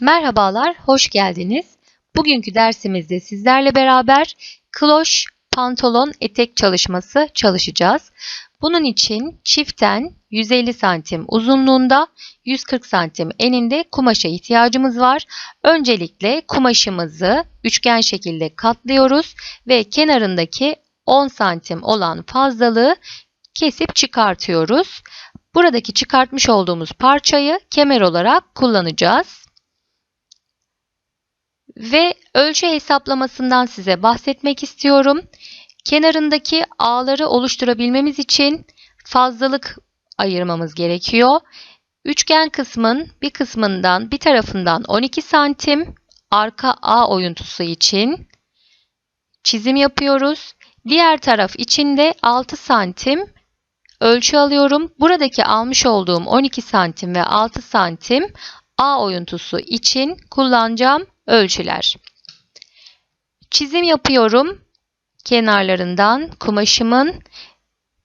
Merhabalar, hoş geldiniz. Bugünkü dersimizde sizlerle beraber kloş pantolon etek çalışması çalışacağız. Bunun için çiften 150 santim uzunluğunda 140 santim eninde kumaşa ihtiyacımız var. Öncelikle kumaşımızı üçgen şekilde katlıyoruz ve kenarındaki 10 santim olan fazlalığı kesip çıkartıyoruz. Buradaki çıkartmış olduğumuz parçayı kemer olarak kullanacağız. Ve ölçü hesaplamasından size bahsetmek istiyorum. Kenarındaki ağları oluşturabilmemiz için fazlalık ayırmamız gerekiyor. Üçgen kısmın bir kısmından bir tarafından 12 santim arka ağ oyuntusu için çizim yapıyoruz. Diğer taraf için de 6 santim ölçü alıyorum. Buradaki almış olduğum 12 santim ve 6 santim ağ oyuntusu için kullanacağım ölçüler. Çizim yapıyorum kenarlarından kumaşımın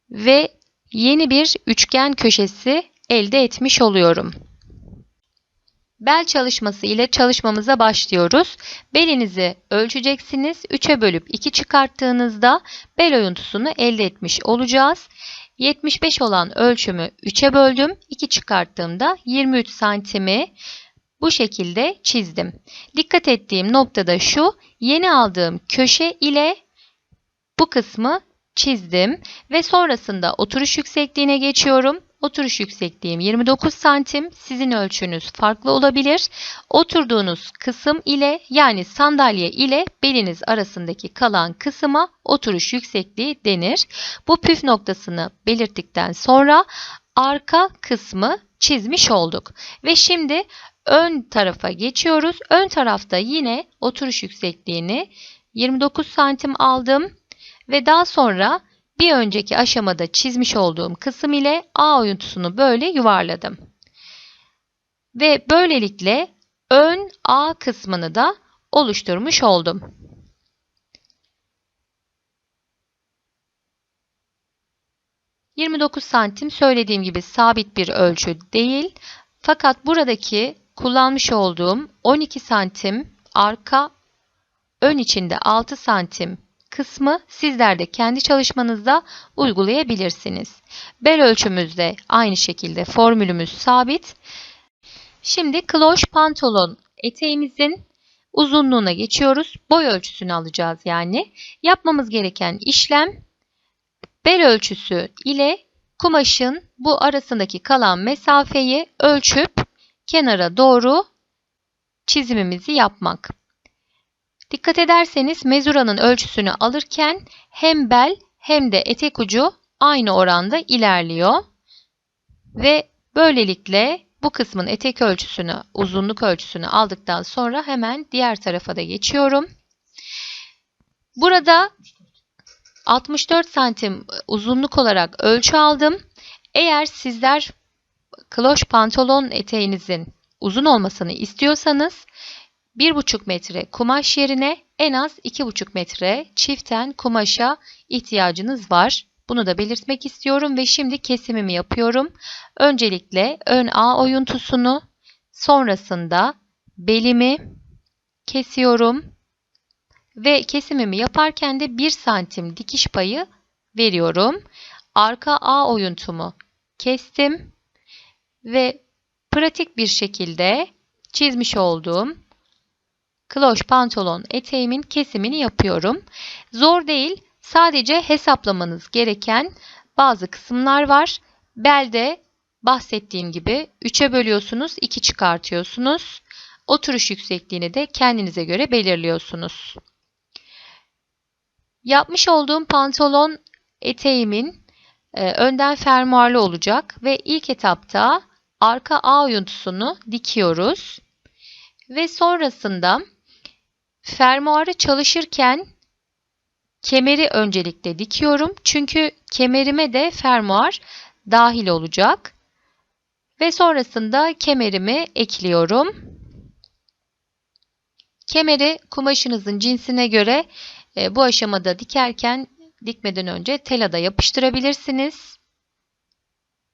ve yeni bir üçgen köşesi elde etmiş oluyorum. Bel çalışması ile çalışmamıza başlıyoruz. Belinizi ölçeceksiniz. 3'e bölüp 2 çıkarttığınızda bel oyuntusunu elde etmiş olacağız. 75 olan ölçümü 3'e böldüm. 2 çıkarttığımda 23 santimi bu şekilde çizdim. Dikkat ettiğim nokta da şu. Yeni aldığım köşe ile bu kısmı çizdim ve sonrasında oturuş yüksekliğine geçiyorum. Oturuş yüksekliğim 29 santim. Sizin ölçünüz farklı olabilir. Oturduğunuz kısım ile yani sandalye ile beliniz arasındaki kalan kısma oturuş yüksekliği denir. Bu püf noktasını belirttikten sonra arka kısmı çizmiş olduk. Ve şimdi ön tarafa geçiyoruz. Ön tarafta yine oturuş yüksekliğini 29 santim aldım ve daha sonra bir önceki aşamada çizmiş olduğum kısım ile A oyuntusunu böyle yuvarladım. Ve böylelikle ön A kısmını da oluşturmuş oldum. ...29 santim söylediğim gibi sabit bir ölçü değil. Fakat buradaki kullanmış olduğum 12 santim arka ön içinde 6 santim kısmı sizler de kendi çalışmanızda uygulayabilirsiniz. Bel ölçümüzde aynı şekilde formülümüz sabit. Şimdi kloş pantolon eteğimizin uzunluğuna geçiyoruz. Boy ölçüsünü alacağız yani. Yapmamız gereken işlem bel ölçüsü ile kumaşın bu arasındaki kalan mesafeyi ölçüp kenara doğru çizimimizi yapmak. Dikkat ederseniz mezuranın ölçüsünü alırken hem bel hem de etek ucu aynı oranda ilerliyor. Ve böylelikle bu kısmın etek ölçüsünü, uzunluk ölçüsünü aldıktan sonra hemen diğer tarafa da geçiyorum. Burada 64 santim uzunluk olarak ölçü aldım. Eğer sizler kloş pantolon eteğinizin uzun olmasını istiyorsanız 1,5 metre kumaş yerine en az 2,5 metre çiften kumaşa ihtiyacınız var. Bunu da belirtmek istiyorum ve şimdi kesimimi yapıyorum. Öncelikle ön A oyuntusunu, sonrasında belimi kesiyorum ve kesimimi yaparken de 1 santim dikiş payı veriyorum. Arka A oyuntumu kestim ve pratik bir şekilde çizmiş olduğum kloş pantolon eteğimin kesimini yapıyorum. Zor değil. Sadece hesaplamanız gereken bazı kısımlar var. Belde bahsettiğim gibi 3'e bölüyorsunuz, 2 çıkartıyorsunuz. Oturuş yüksekliğini de kendinize göre belirliyorsunuz. Yapmış olduğum pantolon eteğimin e, önden fermuarlı olacak ve ilk etapta arka A oyuntusunu dikiyoruz. Ve sonrasında Fermuarı çalışırken kemeri öncelikle dikiyorum. Çünkü kemerime de fermuar dahil olacak. Ve sonrasında kemerimi ekliyorum. Kemeri kumaşınızın cinsine göre e, bu aşamada dikerken dikmeden önce telada yapıştırabilirsiniz.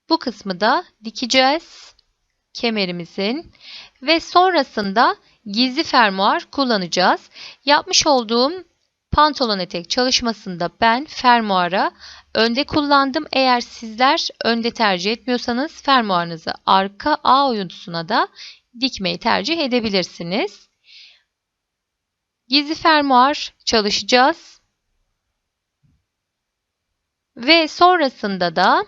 Bu kısmı da dikeceğiz. kemerimizin ve sonrasında gizli fermuar kullanacağız. Yapmış olduğum pantolon etek çalışmasında ben fermuara önde kullandım. Eğer sizler önde tercih etmiyorsanız fermuarınızı arka A oyuntusuna da dikmeyi tercih edebilirsiniz. Gizli fermuar çalışacağız. Ve sonrasında da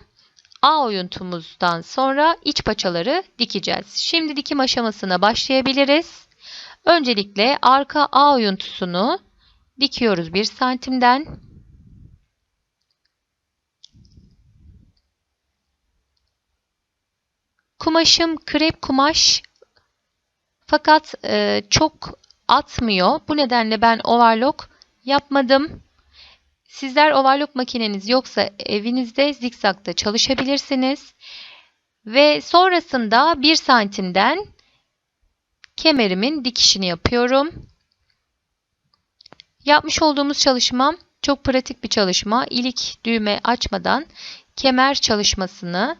A oyuntumuzdan sonra iç paçaları dikeceğiz. Şimdi dikim aşamasına başlayabiliriz. Öncelikle arka A oyuntusunu dikiyoruz 1 santimden. Kumaşım krep kumaş fakat e, çok atmıyor. Bu nedenle ben overlock yapmadım. Sizler overlock makineniz yoksa evinizde zikzakta çalışabilirsiniz. Ve sonrasında 1 santimden kemerimin dikişini yapıyorum. Yapmış olduğumuz çalışma çok pratik bir çalışma. İlik düğme açmadan kemer çalışmasını,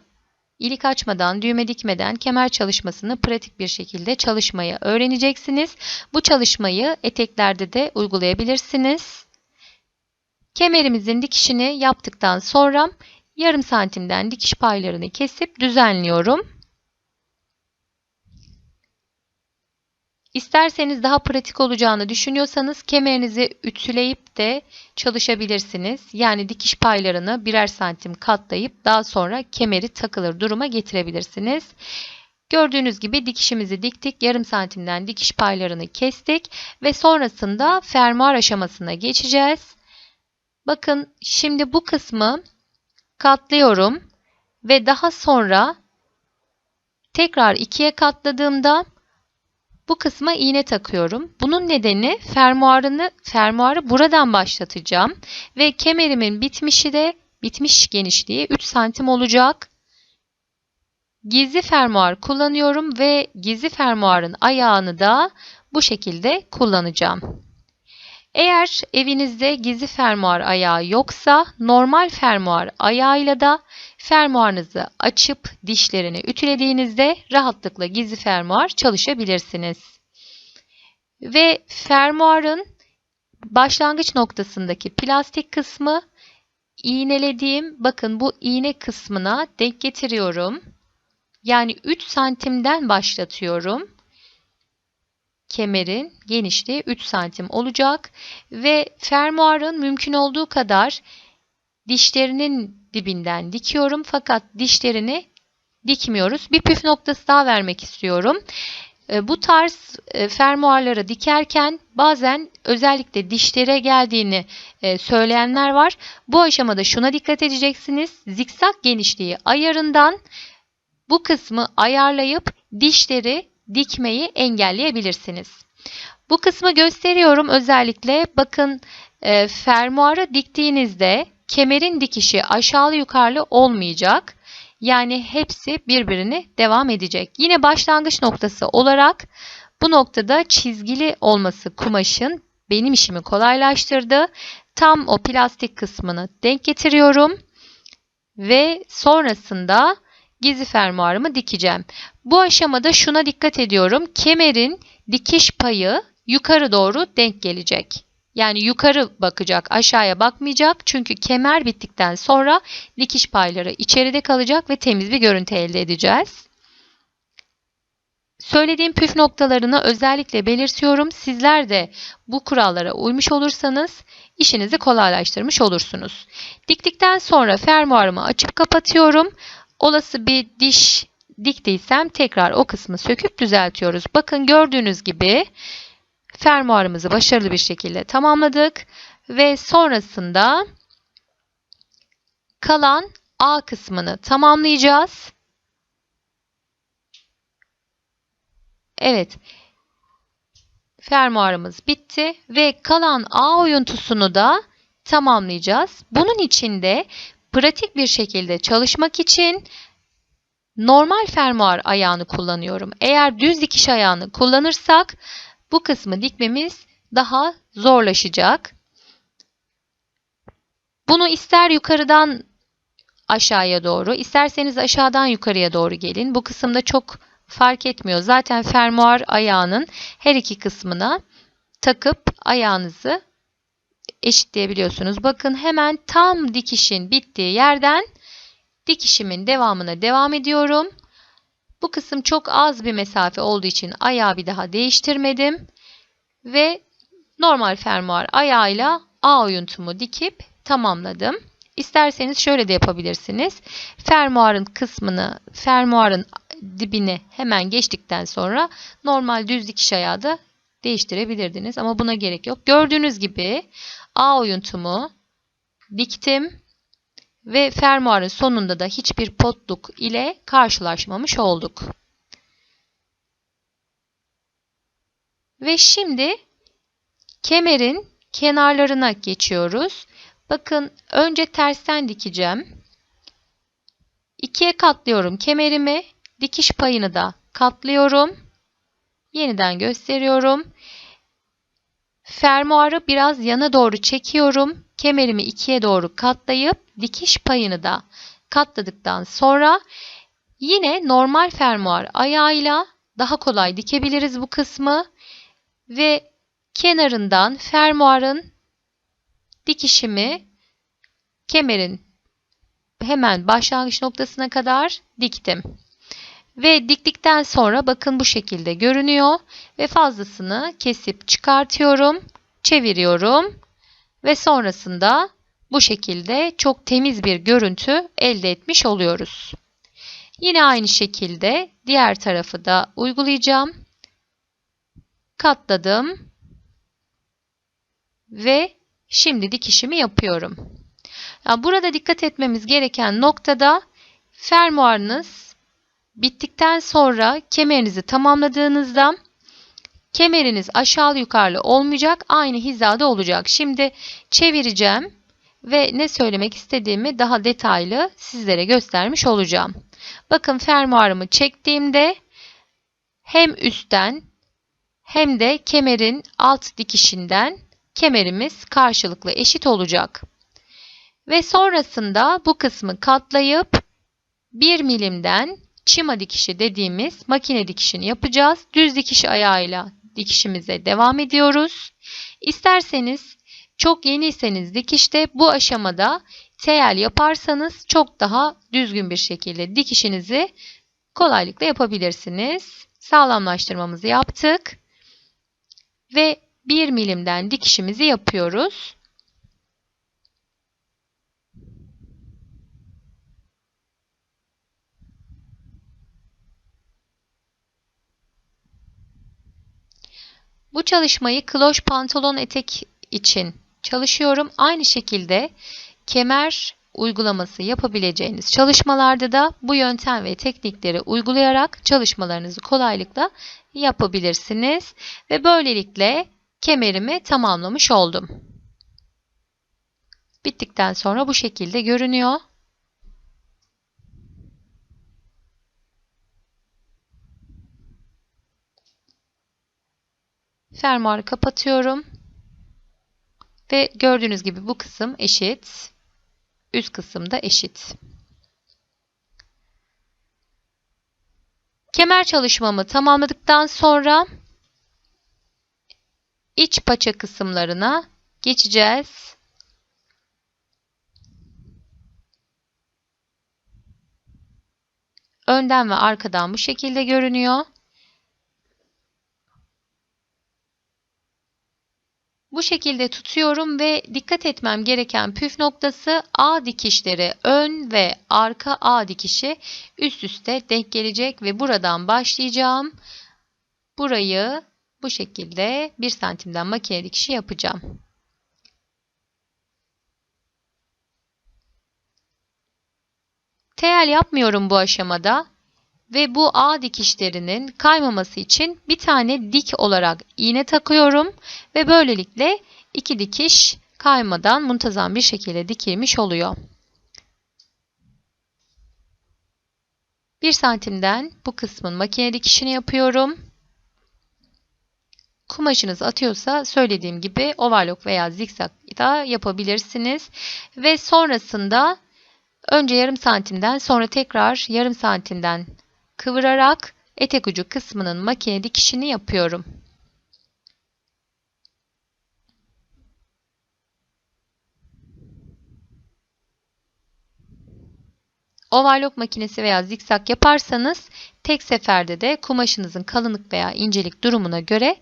ilik açmadan, düğme dikmeden kemer çalışmasını pratik bir şekilde çalışmayı öğreneceksiniz. Bu çalışmayı eteklerde de uygulayabilirsiniz. Kemerimizin dikişini yaptıktan sonra yarım santimden dikiş paylarını kesip düzenliyorum. İsterseniz daha pratik olacağını düşünüyorsanız kemerinizi ütüleyip de çalışabilirsiniz. Yani dikiş paylarını birer santim katlayıp daha sonra kemeri takılır duruma getirebilirsiniz. Gördüğünüz gibi dikişimizi diktik. Yarım santimden dikiş paylarını kestik ve sonrasında fermuar aşamasına geçeceğiz. Bakın şimdi bu kısmı katlıyorum ve daha sonra tekrar ikiye katladığımda bu kısma iğne takıyorum. Bunun nedeni fermuarını fermuarı buradan başlatacağım ve kemerimin bitmişi de bitmiş genişliği 3 santim olacak. Gizli fermuar kullanıyorum ve gizli fermuarın ayağını da bu şekilde kullanacağım. Eğer evinizde gizli fermuar ayağı yoksa normal fermuar ayağıyla da fermuarınızı açıp dişlerini ütülediğinizde rahatlıkla gizli fermuar çalışabilirsiniz. Ve fermuarın başlangıç noktasındaki plastik kısmı iğnelediğim bakın bu iğne kısmına denk getiriyorum. Yani 3 santimden başlatıyorum kemerin genişliği 3 santim olacak ve fermuarın mümkün olduğu kadar dişlerinin dibinden dikiyorum fakat dişlerini dikmiyoruz. Bir püf noktası daha vermek istiyorum. E, bu tarz e, fermuarları dikerken bazen özellikle dişlere geldiğini e, söyleyenler var. Bu aşamada şuna dikkat edeceksiniz. Zikzak genişliği ayarından bu kısmı ayarlayıp dişleri dikmeyi engelleyebilirsiniz. Bu kısmı gösteriyorum özellikle bakın e, fermuarı diktiğinizde kemerin dikişi aşağılı yukarılı olmayacak. Yani hepsi birbirini devam edecek. Yine başlangıç noktası olarak bu noktada çizgili olması kumaşın benim işimi kolaylaştırdı. Tam o plastik kısmını denk getiriyorum ve sonrasında gizli fermuarımı dikeceğim. Bu aşamada şuna dikkat ediyorum. Kemerin dikiş payı yukarı doğru denk gelecek. Yani yukarı bakacak, aşağıya bakmayacak. Çünkü kemer bittikten sonra dikiş payları içeride kalacak ve temiz bir görüntü elde edeceğiz. Söylediğim püf noktalarını özellikle belirtiyorum. Sizler de bu kurallara uymuş olursanız işinizi kolaylaştırmış olursunuz. Diktikten sonra fermuarımı açıp kapatıyorum. Olası bir diş diktiysem tekrar o kısmı söküp düzeltiyoruz. Bakın gördüğünüz gibi fermuarımızı başarılı bir şekilde tamamladık ve sonrasında kalan A kısmını tamamlayacağız. Evet. Fermuarımız bitti ve kalan A oyuntusunu da tamamlayacağız. Bunun için de pratik bir şekilde çalışmak için normal fermuar ayağını kullanıyorum. Eğer düz dikiş ayağını kullanırsak bu kısmı dikmemiz daha zorlaşacak. Bunu ister yukarıdan aşağıya doğru, isterseniz aşağıdan yukarıya doğru gelin. Bu kısımda çok fark etmiyor. Zaten fermuar ayağının her iki kısmına takıp ayağınızı eşitleyebiliyorsunuz. Bakın hemen tam dikişin bittiği yerden dikişimin devamına devam ediyorum. Bu kısım çok az bir mesafe olduğu için ayağı bir daha değiştirmedim. Ve normal fermuar ayağıyla A oyuntumu dikip tamamladım. İsterseniz şöyle de yapabilirsiniz. Fermuarın kısmını, fermuarın dibini hemen geçtikten sonra normal düz dikiş ayağı da değiştirebilirdiniz ama buna gerek yok. Gördüğünüz gibi A oyuntumu diktim ve fermuarın sonunda da hiçbir potluk ile karşılaşmamış olduk. Ve şimdi kemerin kenarlarına geçiyoruz. Bakın önce tersten dikeceğim. İkiye katlıyorum kemerimi. Dikiş payını da katlıyorum. Yeniden gösteriyorum. Fermuarı biraz yana doğru çekiyorum. Kemerimi ikiye doğru katlayıp dikiş payını da katladıktan sonra yine normal fermuar ayağıyla daha kolay dikebiliriz bu kısmı ve kenarından fermuarın dikişimi kemerin hemen başlangıç noktasına kadar diktim. Ve diktikten sonra bakın bu şekilde görünüyor ve fazlasını kesip çıkartıyorum, çeviriyorum ve sonrasında bu şekilde çok temiz bir görüntü elde etmiş oluyoruz. Yine aynı şekilde diğer tarafı da uygulayacağım. Katladım ve şimdi dikişimi yapıyorum. Burada dikkat etmemiz gereken noktada fermuarınız bittikten sonra kemerinizi tamamladığınızda kemeriniz aşağı yukarı olmayacak aynı hizada olacak. Şimdi çevireceğim ve ne söylemek istediğimi daha detaylı sizlere göstermiş olacağım. Bakın fermuarımı çektiğimde hem üstten hem de kemerin alt dikişinden kemerimiz karşılıklı eşit olacak. Ve sonrasında bu kısmı katlayıp 1 milimden çima dikişi dediğimiz makine dikişini yapacağız. Düz dikiş ayağıyla dikişimize devam ediyoruz. İsterseniz çok yeniyseniz dikişte bu aşamada teyel yaparsanız çok daha düzgün bir şekilde dikişinizi kolaylıkla yapabilirsiniz. Sağlamlaştırmamızı yaptık. Ve 1 milimden dikişimizi yapıyoruz. Bu çalışmayı kloş pantolon etek için çalışıyorum. Aynı şekilde kemer uygulaması yapabileceğiniz çalışmalarda da bu yöntem ve teknikleri uygulayarak çalışmalarınızı kolaylıkla yapabilirsiniz. Ve böylelikle kemerimi tamamlamış oldum. Bittikten sonra bu şekilde görünüyor. Fermuarı kapatıyorum. Ve gördüğünüz gibi bu kısım eşit. Üst kısım da eşit. Kemer çalışmamı tamamladıktan sonra iç paça kısımlarına geçeceğiz. Önden ve arkadan bu şekilde görünüyor. Bu şekilde tutuyorum ve dikkat etmem gereken püf noktası A dikişleri ön ve arka A dikişi üst üste denk gelecek ve buradan başlayacağım. Burayı bu şekilde 1 santimden makine dikişi yapacağım. Tel yapmıyorum bu aşamada ve bu A dikişlerinin kaymaması için bir tane dik olarak iğne takıyorum ve böylelikle iki dikiş kaymadan muntazam bir şekilde dikilmiş oluyor. 1 santimden bu kısmın makine dikişini yapıyorum. Kumaşınız atıyorsa söylediğim gibi overlock veya zikzak da yapabilirsiniz. Ve sonrasında önce yarım santimden sonra tekrar yarım santimden kıvırarak etek ucu kısmının makine dikişini yapıyorum. Overlock makinesi veya zikzak yaparsanız tek seferde de kumaşınızın kalınlık veya incelik durumuna göre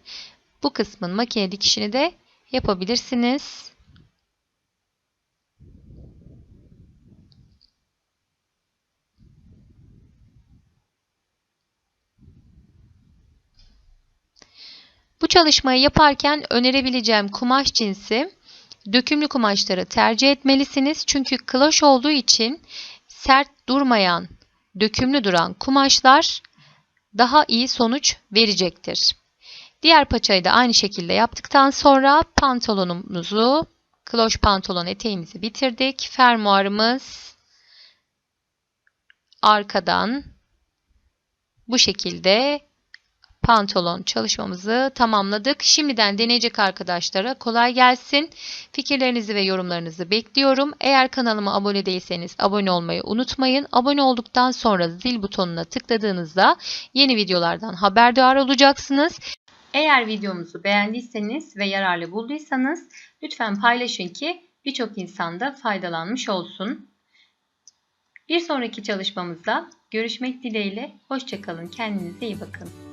bu kısmın makine dikişini de yapabilirsiniz. Bu çalışmayı yaparken önerebileceğim kumaş cinsi dökümlü kumaşları tercih etmelisiniz. Çünkü kloş olduğu için sert durmayan, dökümlü duran kumaşlar daha iyi sonuç verecektir. Diğer paçayı da aynı şekilde yaptıktan sonra pantolonumuzu, kloş pantolon eteğimizi bitirdik. Fermuarımız arkadan bu şekilde pantolon çalışmamızı tamamladık. Şimdiden deneyecek arkadaşlara kolay gelsin. Fikirlerinizi ve yorumlarınızı bekliyorum. Eğer kanalıma abone değilseniz abone olmayı unutmayın. Abone olduktan sonra zil butonuna tıkladığınızda yeni videolardan haberdar olacaksınız. Eğer videomuzu beğendiyseniz ve yararlı bulduysanız lütfen paylaşın ki birçok insan da faydalanmış olsun. Bir sonraki çalışmamızda görüşmek dileğiyle. Hoşçakalın. Kendinize iyi bakın.